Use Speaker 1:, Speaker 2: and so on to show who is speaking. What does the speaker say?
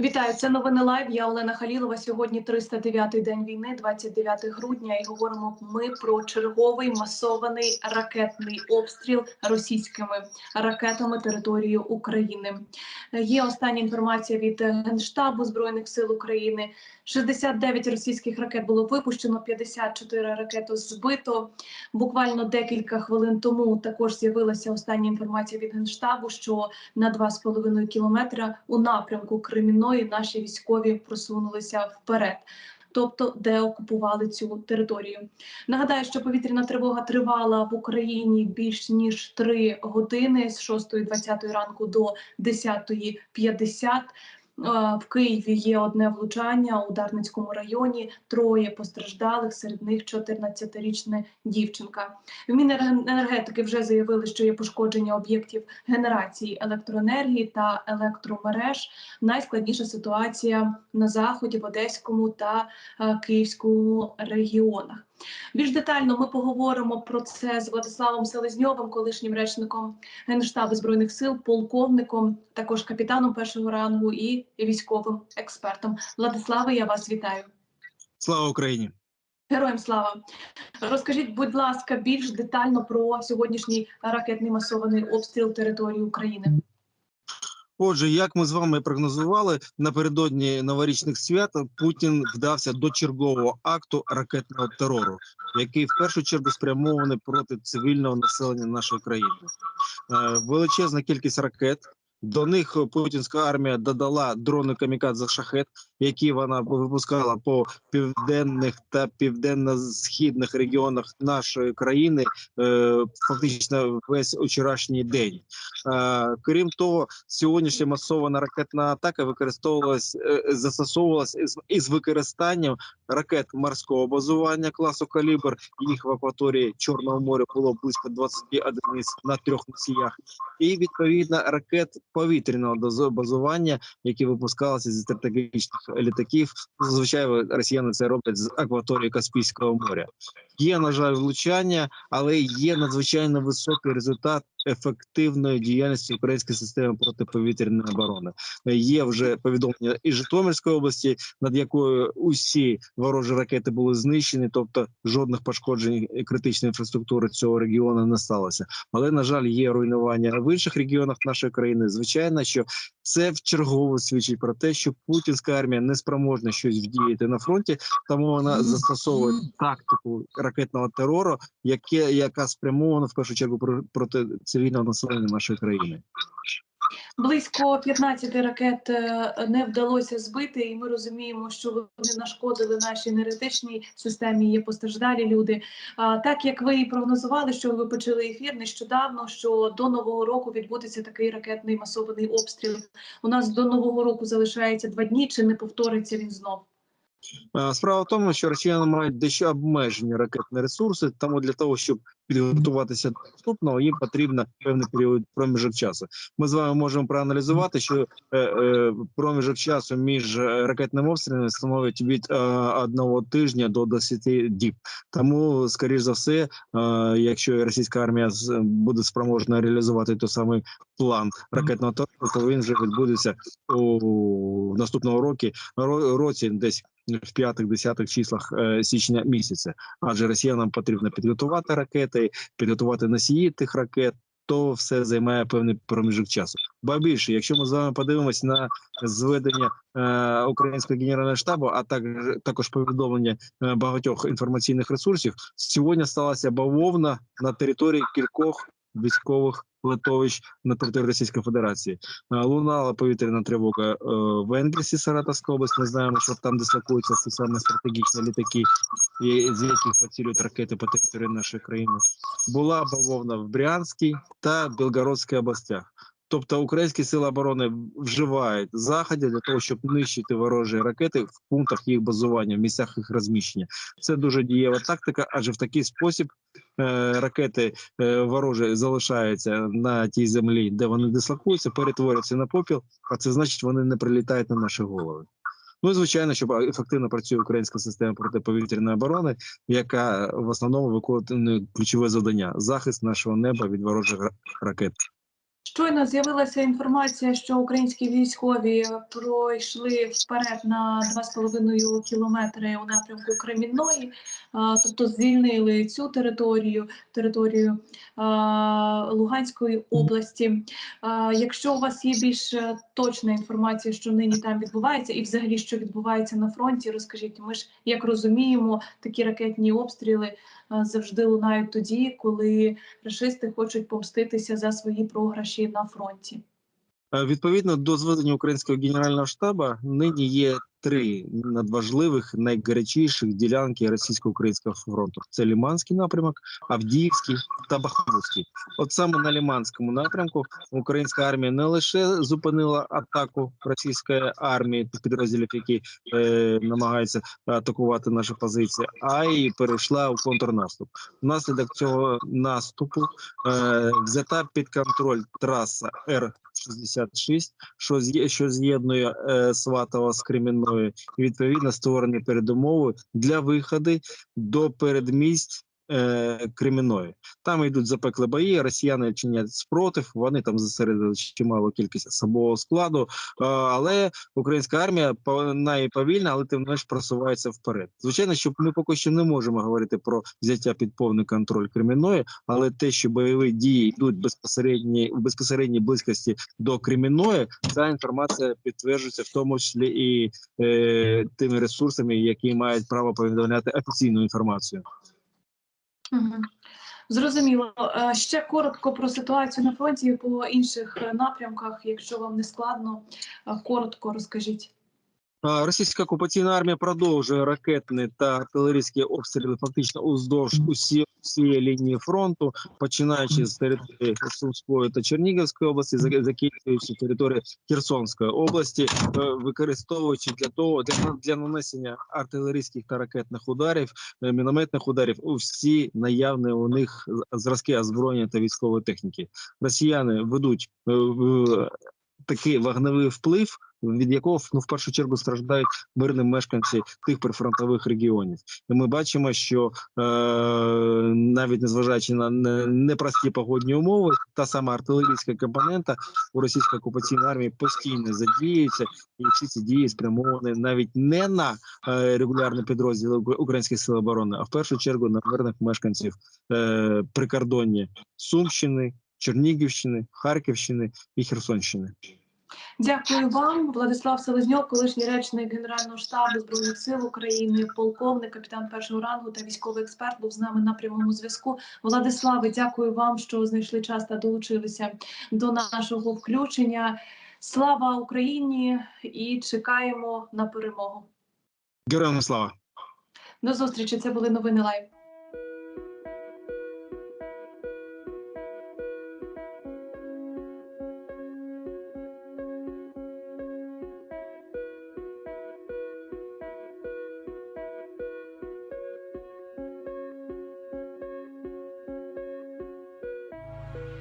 Speaker 1: Вітаю, це новини лайв. Я Олена Халілова. Сьогодні 309-й день війни, 29 грудня, і говоримо ми про черговий масований ракетний обстріл російськими ракетами територію України. Є остання інформація від Генштабу збройних сил України. 69 російських ракет було випущено, 54 ракети збито. Буквально декілька хвилин тому також з'явилася остання інформація від Генштабу, що на 2,5 кілометра у напрямку Кремінної наші військові просунулися вперед. Тобто, де окупували цю територію. Нагадаю, що повітряна тривога тривала в Україні більш ніж 3 години з 6.20 ранку до 10.50. Е, В Києві є одне влучання у Дарницькому районі. Троє постраждалих, серед них 14-річна дівчинка. В Міненергетики вже заявили, що є пошкодження об'єктів генерації електроенергії та електромереж. Найскладніша ситуація на заході, в Одеському та е, Київському регіонах. Більш детально ми поговоримо про це з Владиславом Селезньовим, колишнім речником Генштабу збройних сил, полковником, також капітаном першого рангу і військовим експертом. Владиславе, я вас вітаю.
Speaker 2: Слава Україні!
Speaker 1: Героям слава! Розкажіть, будь ласка, більш детально про сьогоднішній ракетний масований обстріл території України.
Speaker 2: Отже, як ми з вами прогнозували, напередодні новорічних свят Путін вдався до чергового акту ракетного терору, який в першу чергу спрямований проти цивільного населення нашої країни. Е, Величезна кількість ракет. До них путінська армія додала дрони камікадзе шахет, які вона випускала по південних та південно-східних регіонах нашої країни, е, фактично весь вчорашній день. Е, крім того, сьогоднішня масована ракетна атака використовувалась е, застосовувалась із, використанням ракет морського базування класу калібр. Їх в акваторії Чорного моря було близько 20 одиниць на трьох носіях, і відповідно ракет повітряного базування, які випускалися зі стратегічних літаків. Зазвичай росіяни це роблять з акваторії Каспійського моря. Є на жаль влучання, але є надзвичайно високий результат ефективної діяльності української системи протиповітряної оборони. Є вже повідомлення із Житомирської області, над якою усі ворожі ракети були знищені, тобто жодних пошкоджень критичної інфраструктури цього регіону не сталося. Але на жаль, є руйнування в інших регіонах нашої країни. Звичайно, що це вчергово свідчить про те, що путінська армія не спроможна щось вдіяти на фронті, тому вона застосовує тактику ракетного терору, яке яка спрямована в першу чергу про- проти цивільного населення нашої країни.
Speaker 1: Близько 15 ракет е, не вдалося збити, і ми розуміємо, що вони нашкодили нашій енергетичній системі. Є постраждалі люди. А так як ви і прогнозували, що ви почали ефір нещодавно, що до нового року відбудеться такий ракетний масований обстріл. У нас до нового року залишається два дні. Чи не повториться він знов?
Speaker 2: Е, Справа в тому, що росіяни мають дещо обмежені ракетні ресурси, тому для того, щоб підготуватися до наступного, їм потрібно певний період проміжок часу. Ми з вами можемо проаналізувати, що е, е, проміжок часу між е, ракетними обстрілами становить від одного тижня до 10 діб. Тому, скоріш за все, якщо російська армія буде спроможна реалізувати той самий план ракетного терору, то він вже відбудеться у наступного року році, десь в п'ятих-десятих числах е, січня місяця. Адже росіянам потрібно підготувати ракети, підготувати носії тих ракет. То все займає певний проміжок часу. Ба більше, якщо ми з вами подивимось на зведення е, українського генерального штабу, а також також повідомлення е, багатьох інформаційних ресурсів, сьогодні сталася бавовна на території кількох військових литовищ на території Російської Федерації. Е, Лунала повітряна тривога е, в Енгельсі, Саратовська область. Ми знаємо, що там дислокуються саме стратегічні літаки, з яких поцілюють ракети по території нашої країни. Була бавовна в Брянській та Білгородській областях. Тобто українські сили оборони вживають заходи для того, щоб нищити ворожі ракети в пунктах їх базування, в місцях їх розміщення. Це дуже дієва тактика, адже в такий спосіб ракети е, ворожі залишаються на тій землі, де вони дислокуються, перетворюються на попіл, а це значить, вони не прилітають на наші голови. Ну і звичайно, щоб ефективно працює українська система протиповітряної оборони, яка в основному виконує ключове завдання захист нашого неба від ворожих ракет.
Speaker 1: Щойно з'явилася інформація, що українські військові пройшли вперед на 2,5 кілометри у напрямку Кремінної, тобто звільнили цю територію, територію Луганської області. Якщо у вас є більш е, точна інформація, що нині там відбувається, і взагалі що відбувається на фронті, розкажіть. Ми ж як розуміємо, такі ракетні обстріли е, завжди лунають тоді, коли рашисти хочуть помститися за свої програші на фронті.
Speaker 2: Е, Відповідно до зведення українського генерального штабу, нині є три надважливих, найгарячіших ділянки російсько-українського фронту: це Ліманський напрямок, Авдіївський та Бахмутський. От саме на Ліманському напрямку українська армія не лише зупинила атаку російської армії підрозділів, які е, намагаються атакувати наші позиції, а й перейшла у контрнаступ. Внаслідок цього наступу е, взята під контроль траса Р. 66, що з'є- що з'єднує е, Сватово з Кремінною, і відповідно створені передумови для виходу до передмість е. Там йдуть запекли бої, росіяни чинять спротив, вони там зосередили чималу кількість особового складу, але українська армія по- найповільна, але тим не просувається вперед. Звичайно, що ми поки що не можемо говорити про взяття під повний контроль Кремінної, але те, що бойові дії йдуть безпосередні в безпосередній близькості до Кремінної, ця інформація підтверджується в тому числі і е, тими ресурсами, які мають право повідомляти офіційну інформацію.
Speaker 1: Зрозуміло. Е, Ще коротко про ситуацію на фронті по інших е, напрямках, якщо вам не складно, е, коротко розкажіть.
Speaker 2: Російська окупаційна армія продовжує ракетні та артилерійські обстріли фактично уздовж усі, всієї лінії фронту, починаючи з території Сумської та Чернігівської області, зак- закінчуючи території Херсонської області, е, використовуючи для того для, для нанесення артилерійських та ракетних ударів, е, мінометних ударів у всі наявні у них зразки озброєння та військової техніки. Росіяни ведуть е, такий вогневий вплив від якого ну, в першу чергу страждають мирні мешканці тих прифронтових регіонів. І ми бачимо, що е, навіть незважаючи на непрості погодні умови, та сама артилерійська компонента у російської окупаційної армії постійно задіюється, і всі ці дії спрямовані навіть не на е, регулярні підрозділи українських сил оборони, а в першу чергу на мирних мешканців е, прикордоння Сумщини, Чернігівщини, Харківщини і Херсонщини.
Speaker 1: Дякую вам, Владислав Селезньов, колишній речник Генерального штабу збройних сил України, полковник, капітан першого рангу та військовий експерт був з нами на прямому зв'язку. Владиславе, дякую вам, що знайшли час та долучилися до нашого включення. Слава Україні і чекаємо на перемогу.
Speaker 2: Героям слава!
Speaker 1: До зустрічі. Це були новини Лайв.